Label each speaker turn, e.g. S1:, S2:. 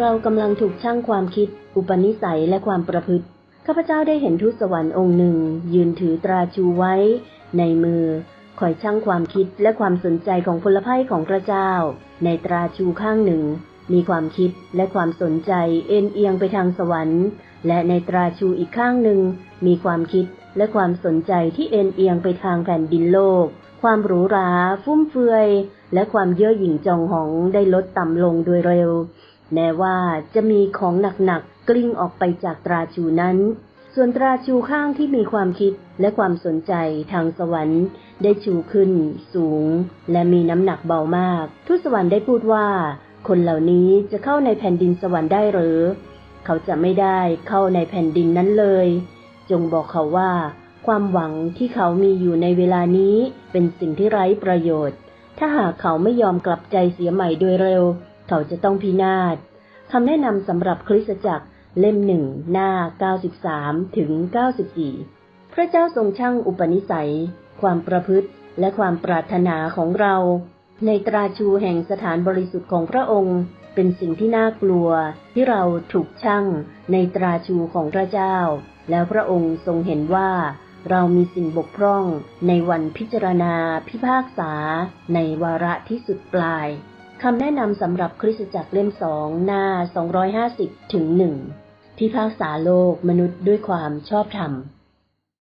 S1: เรากำลังถูกช่างความคิด อุปนิสัยและความประพฤติ ข้าพเจ้าได้เห็นทูตสวรรค์องค์หนึ่ง ยืนถือตราชูไว้ ในมือ คอยชั่งความคิดและความสนใจของพลไพ่ของพระเจ้า ในตราชูข้างหนึ่ง มีความคิดและความสนใจเอ็นเอียงไปทางสวรรค์ และในตราชูอีกข้างหนึ่ง มีความคิดและความสนใจที่เอ็นเอียงไปทางแผ่นดินโลก ความหรูหรา ฟุ่มเฟือย และความเย่อหยิ่งจองหองได้ลดต่ำลงโดยเร็ว แม้ว่าจะมีของหนักๆกลิ้งออกไปจากตราชูนั้น ส่วนตราชูข้างที่มีความคิดและความสนใจทางสวรรค์ได้ชูขึ้น สูง และมีน้ำหนักเบามาก ทูตสวรรค์ได้พูดว่า คนเหล่านี้จะเข้าในแผ่นดินสวรรค์ได้หรือ เขาจะไม่ได้เข้าในแผ่นดินนั้นเลย จงบอกเขาว่า ความหวังที่เขามีอยู่ในเวลานี้เป็นสิ่งที่ไร้ประโยชน์ ถ้าหากเขาไม่ยอมกลับใจเสียใหม่โดยเร็ว เขาจะต้องพินาศ คำแนะนำสำหรับคริสตจักรเล่มหนึ่งหน้า 93 ถึง 94 พระเจ้าทรงช่างอุปนิสัย ความประพฤติและความปรารถนาของเรา ในตราชูแห่งสถานบริสุทธิ์ของพระองค์ เป็นสิ่งที่น่ากลัวที่เราถูกช่างในตราชูของพระเจ้า แล้วพระองค์ทรงเห็นว่า เรามีสิ่งบกพร่องในวันพิจารณาพิพากษาในวาระที่สุดปลาย คำแนะนำสำหรับคริสตจักรเล่มสองหน้า 250ถึงหนึ่งพิพากษาโลกมนุษย์ด้วยความชอบธรรม